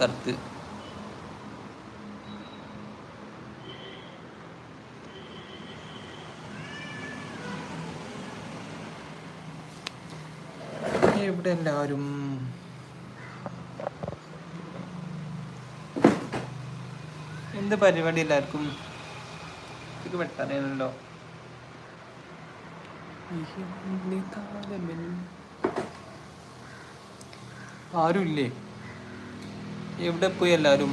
കറുത്ത്. ഇവിടെ എല്ലാവരും. എന്ത് പരിപാടി എല്ലാവർക്കും? ഇത് വെട്ടാനല്ലോ ആരുമില്ലേ? എവിടെ പോയി എല്ലാവരും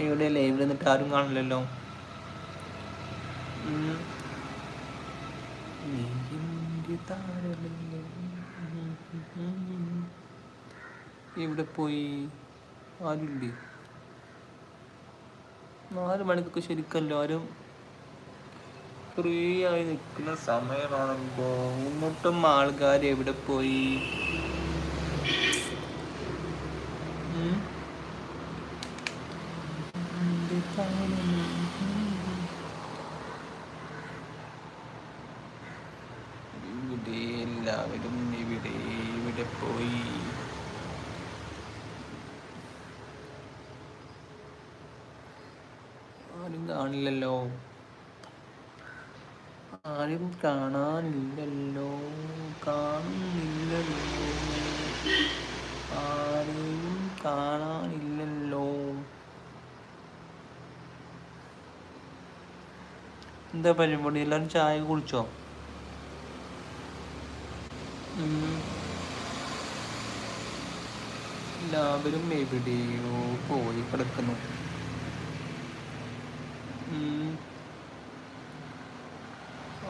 എവിടെയല്ലേ എവിടെ ലൈവിൽ നിന്നിട്ട് ആരും കാണില്ലല്ലോ. ഇവിടെ പോയി? ആരുണ്ട് നാല് മണിക്കൊക്കെ ശരിക്കല്ലോ ആരും? ഫ്രീ ആയി നിൽക്കുന്ന സമയമാണല്ലോ. എന്നിട്ടും ആൾക്കാർ എവിടെ പോയി? ഇവിടെ എല്ലാവരും ഇവിടെ ഇവിടെ പോയി. ആരും കാണില്ലല്ലോ. ആരും കാണാനില്ലല്ലോ. കാണുന്നില്ലല്ലോ. ആരെയും കാണാനില്ലല്ലോ. എന്താ പരിപാടി എല്ലാവരും ചായ കുടിച്ചോ. എല്ലാവരും എവിടെയോ പോയി കിടക്കുന്നു.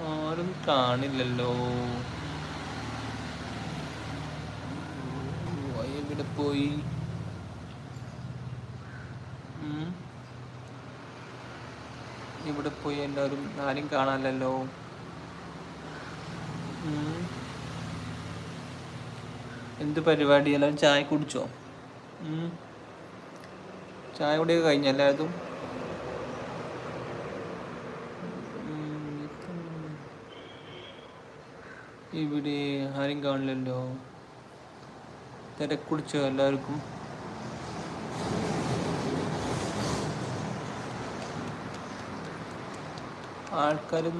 ആരും കാണില്ലല്ലോ എവിടെ പോയി. ഇവിടെ പോയി എല്ലാവരും ആരും കാണാനല്ലോ എന്ത് പരിപാടി? എല്ലാവരും ചായ കുടിച്ചോ? ചായ കൂടി കഴിഞ്ഞ എല്ലാവരും? ഇവിടെ ആരും കാണില്ലല്ലോ തിരക്കുടിച്ചോ എല്ലാവർക്കും? ആൾക്കാരും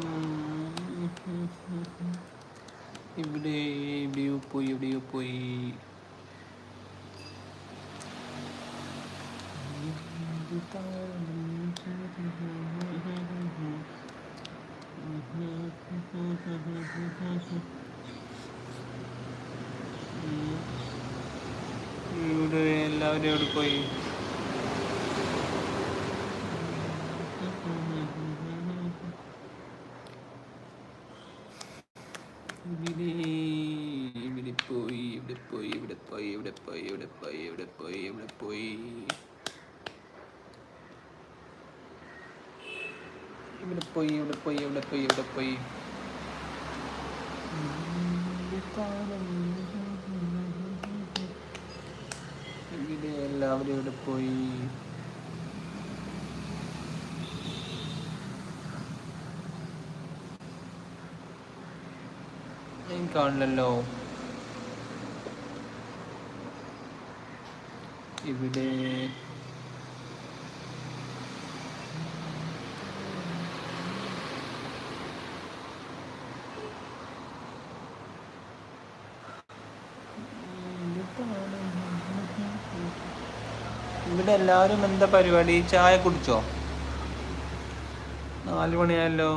ഇവിടെ എവിടെയോ പോയി എവിടെയോ പോയി. ഇവിടെ എല്ലാവരും എവിടെ പോയി? ഇവിടെ പോയി ഇവിടെ പോയി ഇവിടെ പോയി ഇവിടെ പോയി ഇവിടെ പോയി ഇവിടെ പോയി ഇവിടെ പോയി. ഇവിടെ പോയി ഇവിടെ പോയി ഇവിടെ പോയി ഇവിടെ പോയി. ഇവിടെ എല്ലാവരും ഇവിടെ പോയി. കാണില്ലല്ലോ ഇവിടെ ഇവിടെ എല്ലാവരും എന്താ പരിപാടി? ചായ കുടിച്ചോ? നാല് മണിയായല്ലോ.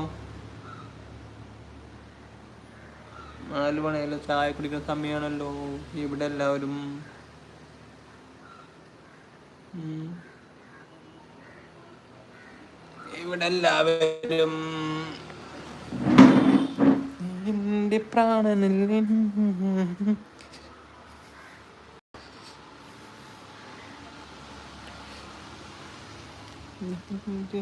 നാല് മണിയല്ലോ ചായ കുടിക്കുന്ന സമയമാണല്ലോ ഇവിടെ എല്ലാവരും. ഇവിടെ എല്ലാവരും. എന്റെ പ്രാണനിൽ എന്റെ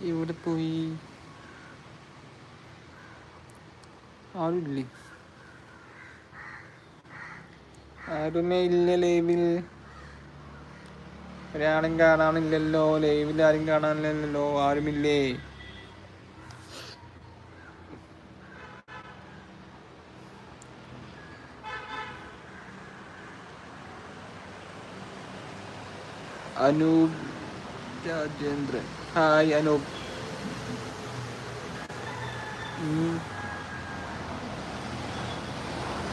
ഇവിടെ പോയി. ആരുമില്ലേ? ആരുമേ ഇല്ല ലൈവിൽ ഒരാളും കാണാനില്ലല്ലോ ലൈവിൽ ആരും കാണാനില്ലല്ലോ ആരുമില്ലേ? അനൂപ് രാജേന്ദ്രൻ. ഹായ് അനൂപ്.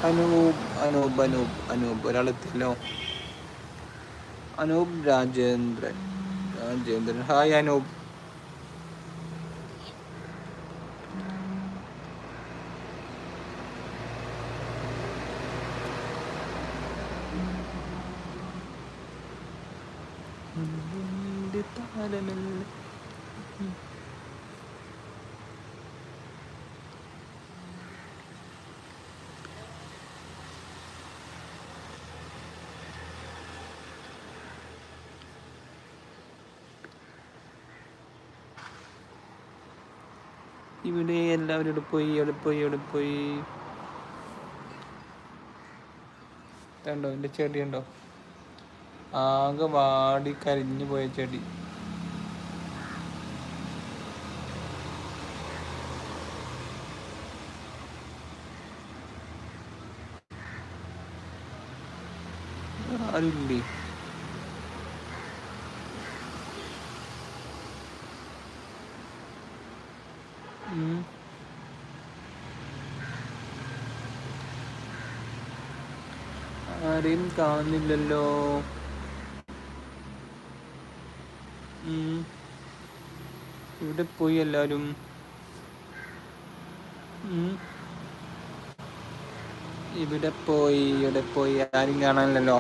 അനൂപ് അനൂപ് അനൂപ് അനൂപ്. ഒരാളെത്തില്ലോ അനൂപ് രാജേന്ദ്രൻ. രാജേന്ദ്രൻ. ഹായ് അനൂപ്. ഇവിടെ എല്ലാവരും ഇവിടെ പോയി ഇവിടെ പോയി ഇവിടെ പോയി. കണ്ടോ എന്റെ ചെടി ഉണ്ടോ? ആകെ വാടി കരിഞ്ഞു പോയ ചെടി. ആരുമില്ലേ ആരെയും കാണുന്നില്ലല്ലോ. ഇവിടെ പോയി എല്ലാരും. ഉം. ഇവിടെ പോയി ഇവിടെ പോയി. ആരും കാണാനില്ലല്ലോ.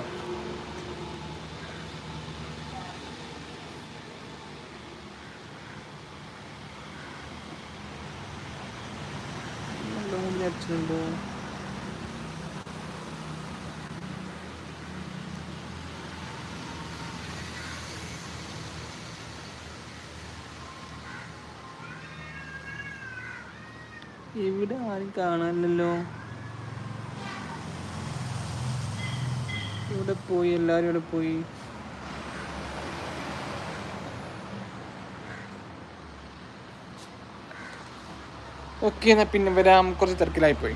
നല്ല ഇവിടെ ആരും കാണാനില്ലല്ലോ. ഇവിടെ പോയി എല്ലാരും ഇവിടെ പോയി. ഓക്കെ എന്നാ പിന്നെ വരാം. കുറച്ച് തിരക്കിലായി പോയി